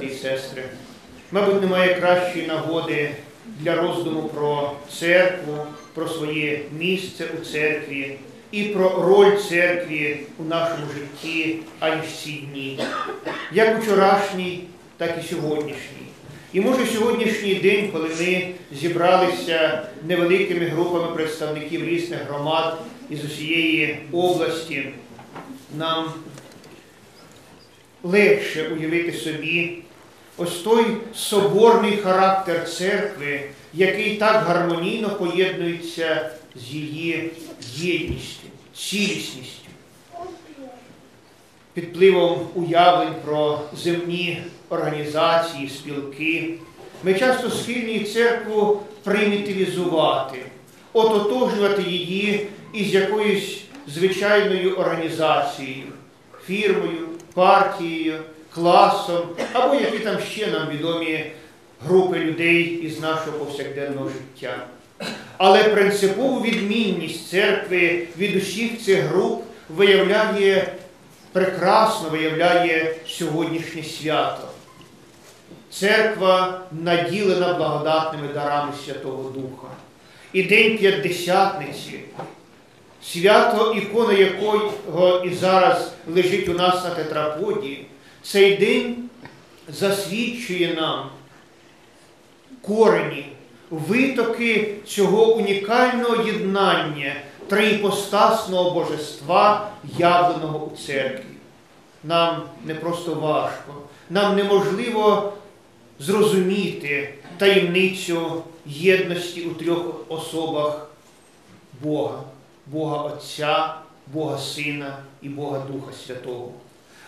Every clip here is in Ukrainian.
брати і сестри, мабуть, немає кращої нагоди для роздуму про церкву, про своє місце у церкві і про роль церкві у нашому житті, аніж ці дні, як вчорашній, так і сьогоднішній. І може сьогоднішній день, коли ми зібралися невеликими групами представників різних громад із усієї області, нам легше уявити собі ось той соборний характер церкви, який так гармонійно поєднується з її єдністю, цілісністю. Під впливом уявлень про земні організації, спілки, ми часто схильні церкву примітивізувати, ототожнювати її із якоюсь звичайною організацією, фірмою, партією, класом, або які там ще нам відомі групи людей із нашого повсякденного життя. Але принципову відмінність церкви від усіх цих груп виявляє прекрасно виявляє сьогоднішнє свято. Церква наділена благодатними дарами Святого Духа. І День П'ятдесятниці, свято, ікона якого і зараз лежить у нас на тетраподі, цей день засвідчує нам корені, витоки цього унікального єднання триіпостасного божества, явленого у церкві. Нам не просто важко, нам неможливо зрозуміти таємницю єдності у трьох особах Бога, Бога Отця, Бога Сина і Бога Духа Святого.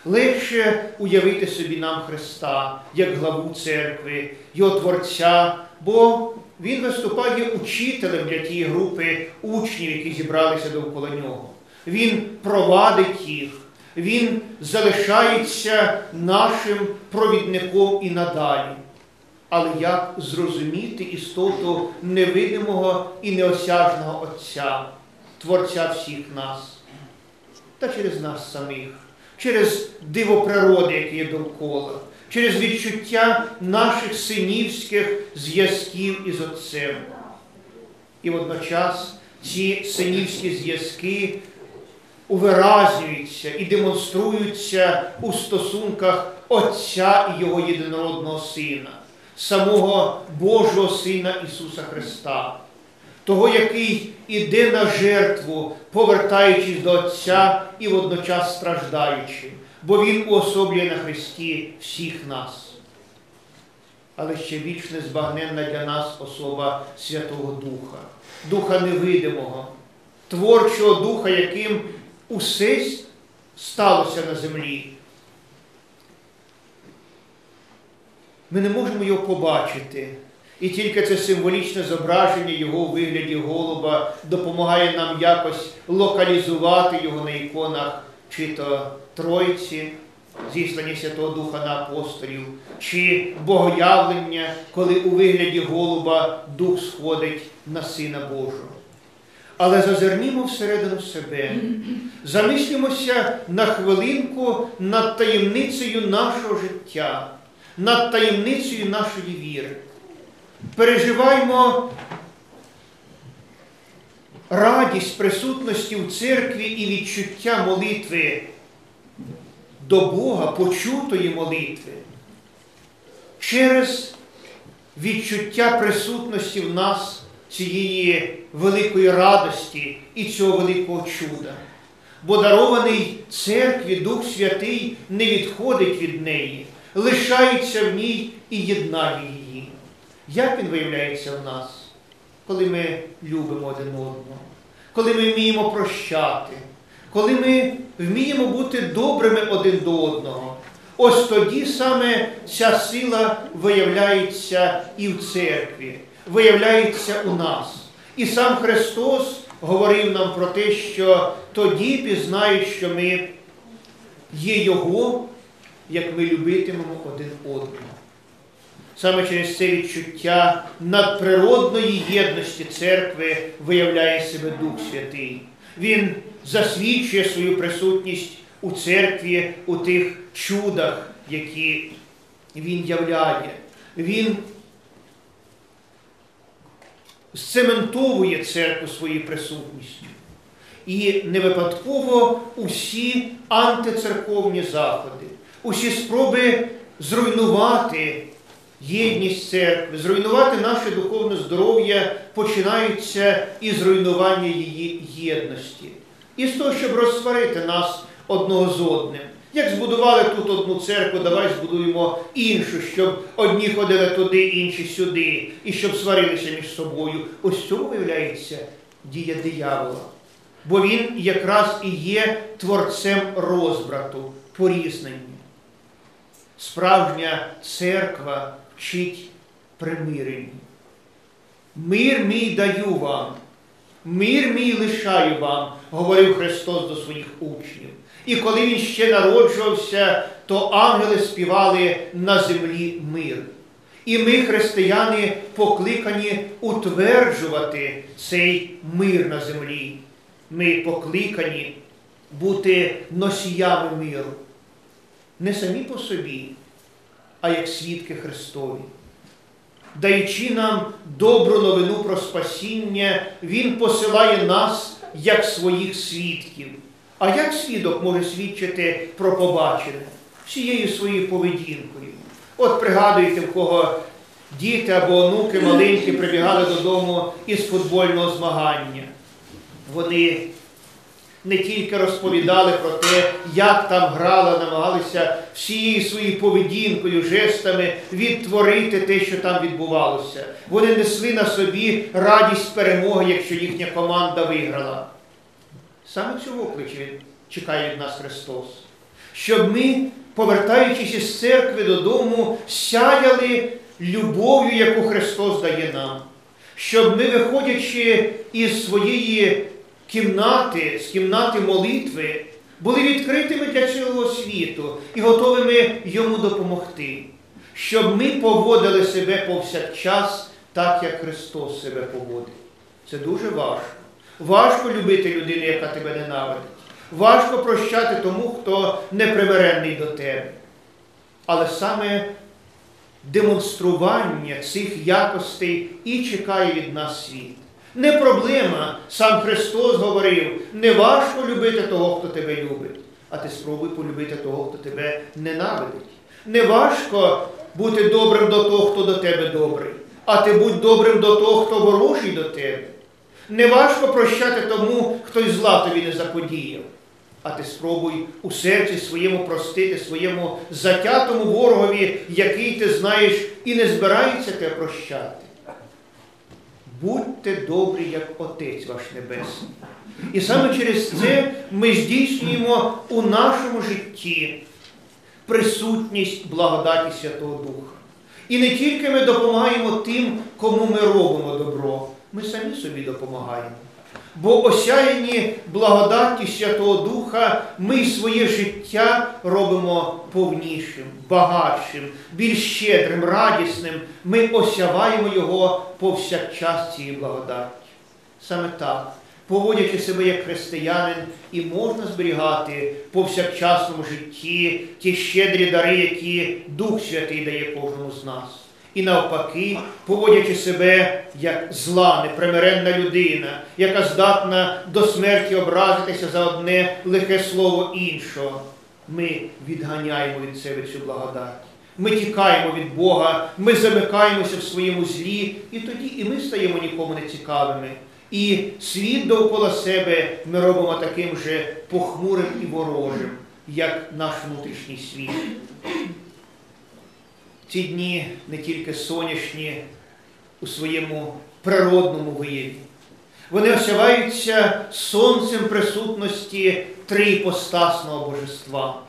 Легше уявити собі нам Христа як главу церкви, Його Творця, бо Він виступає учителем для тієї групи учнів, які зібралися довкола нього. Він провадить їх, Він залишається нашим провідником і надалі. Але як зрозуміти істоту невидимого і неосяжного Отця, Творця всіх нас, та через нас самих, через диво природи, яке є довкола, через відчуття наших синівських зв'язків із Отцем. І водночас ці синівські зв'язки увиразнюються і демонструються у стосунках Отця і Його єдинородного Сина, самого Божого Сина Ісуса Христа, того, який іде на жертву, повертаючись до Отця і водночас страждаючи, бо Він уособлює на Христі всіх нас. Але ще більш незбагненна для нас особа Святого Духа, Духа невидимого, творчого духа, яким усе сталося на землі. Ми не можемо його побачити. І тільки це символічне зображення його у вигляді голуба допомагає нам якось локалізувати його на іконах, чи то Тройці, зіслання Святого Духа на апостолів, чи богоявлення, коли у вигляді голуба Дух сходить на Сина Божого. Але зазирнімо всередину себе, замислімося на хвилинку над таємницею нашого життя, над таємницею нашої віри. Переживаймо радість присутності в церкві і відчуття молитви до Бога, почутої молитви, через відчуття присутності в нас цієї великої радості і цього великого чуда. Бо дарований церкві Дух Святий не відходить від неї, лишається в ній і єднає її. Як він виявляється в нас, коли ми любимо один одного, коли ми вміємо прощати, коли ми вміємо бути добрими один до одного? Ось тоді саме ця сила виявляється і в церкві, виявляється у нас. І сам Христос говорив нам про те, що тоді пізнають, що ми є Його, як ми любитимемо один одного. Саме через це відчуття надприродної єдності церкви виявляє себе Дух Святий. Він засвідчує свою присутність у церкві, у тих чудах, які він являє. Він сцементовує церкву своєю присутністю. І не випадково усі антицерковні заходи, усі спроби зруйнувати єдність церкви, зруйнувати наше духовне здоров'я починаються із руйнування її єдності. І з того, щоб розсварити нас одного з одним. Як збудували тут одну церкву, давай збудуємо іншу, щоб одні ходили туди, інші сюди, і щоб сварилися між собою. Ось цього виявляється дія диявола. Бо він якраз і є творцем розбрату, порізнення. Справжня церква вчить примиренню. Мир мій даю вам, мир мій лишаю вам, говорив Христос до своїх учнів. І коли він ще народжувався, то ангели співали на землі мир. І ми, християни, покликані утверджувати цей мир на землі. Ми покликані бути носіями миру. Не самі по собі, а як свідки Христові. Даючи нам добру новину про спасіння, Він посилає нас як своїх свідків. А як свідок може свідчити про побачене всією своєю поведінкою? От пригадуєте, в кого діти або онуки маленькі прибігали додому із футбольного змагання. Вони не тільки розповідали про те, як там грали, намагалися всією своєю поведінкою, жестами відтворити те, що там відбувалося. Вони несли на собі радість перемоги, якщо їхня команда виграла. Саме цього кличе чекає від нас Христос. Щоб ми, повертаючись із церкви додому, сяяли любов'ю, яку Христос дає нам. Щоб ми, виходячи із своєї кімнати, з кімнати молитви, були відкритими для цілого світу і готовими йому допомогти. Щоб ми поводили себе повсякчас так, як Христос себе поводить. Це дуже важко. Важко любити людину, яка тебе ненавидить. Важко прощати тому, хто непримиренний до тебе. Але саме демонстрування цих якостей і чекає від нас світ. Не проблема, сам Христос говорив, не важко любити того, хто тебе любить, а ти спробуй полюбити того, хто тебе ненавидить. Не важко бути добрим до того, хто до тебе добрий, а ти будь добрим до того, хто ворожий до тебе. Не важко прощати тому, хто й зла тобі не заподіяв. А ти спробуй у серці своєму простити, своєму затятому ворогові, який ти знаєш і не збирається тебе прощати. Будьте добрі, як Отець ваш Небесний. І саме через це ми здійснюємо у нашому житті присутність благодаті Святого Духа. І не тільки ми допомагаємо тим, кому ми робимо добро ми самі собі допомагаємо. Бо осяяні благодаті Святого Духа ми своє життя робимо повнішим, багатшим, більш щедрим, радісним. Ми осяваємо його повсякчас цієї благодаті. Саме так, поводячи себе як християнин, і можна зберігати повсякчасному житті ті щедрі дари, які Дух Святий дає кожному з нас і навпаки, поводячи себе як зла, непримиренна людина, яка здатна до смерті образитися за одне лихе слово іншого, ми відганяємо від себе цю благодать. Ми тікаємо від Бога, ми замикаємося в своєму злі, і тоді і ми стаємо нікому не цікавими. І світ довкола себе ми робимо таким же похмурим і ворожим, як наш внутрішній світ. Ці дні не тільки сонячні у своєму природному вияві. Вони осяваються сонцем присутності трипостасного божества,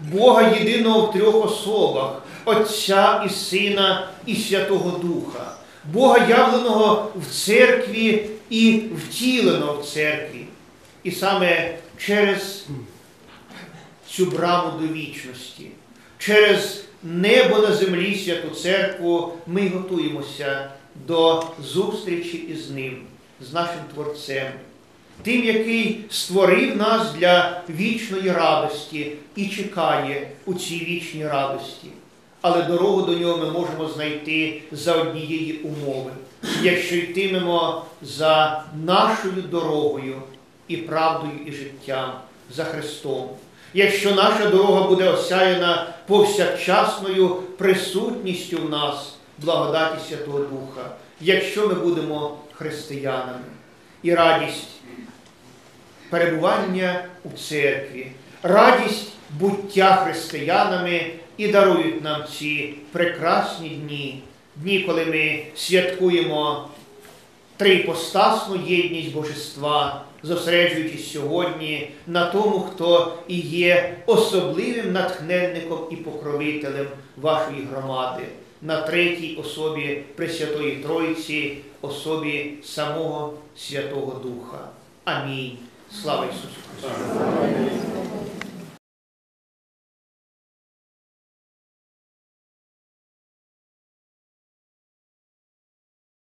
Бога єдиного в трьох особах, Отця і Сина і Святого Духа, Бога явленого в церкві і втіленого в церкві. І саме через цю браму до вічності через небо на землі святу церкву ми готуємося до зустрічі із ним, з нашим Творцем, тим, який створив нас для вічної радості і чекає у цій вічній радості. Але дорогу до нього ми можемо знайти за однієї умови, якщо йтимемо за нашою дорогою і правдою, і життям, за Христом. Якщо наша дорога буде осяяна повсякчасною присутністю в нас, благодаті Святого Духа, якщо ми будемо християнами, і радість перебування у церкві, радість буття християнами і дарують нам ці прекрасні дні, дні, коли ми святкуємо трипостасну єдність Божества, зосереджуючись сьогодні на тому, хто і є особливим натхненником і покровителем вашої громади, на третій особі Пресвятої Троїці, особі самого Святого Духа. Амінь. Слава Ісусу Христу!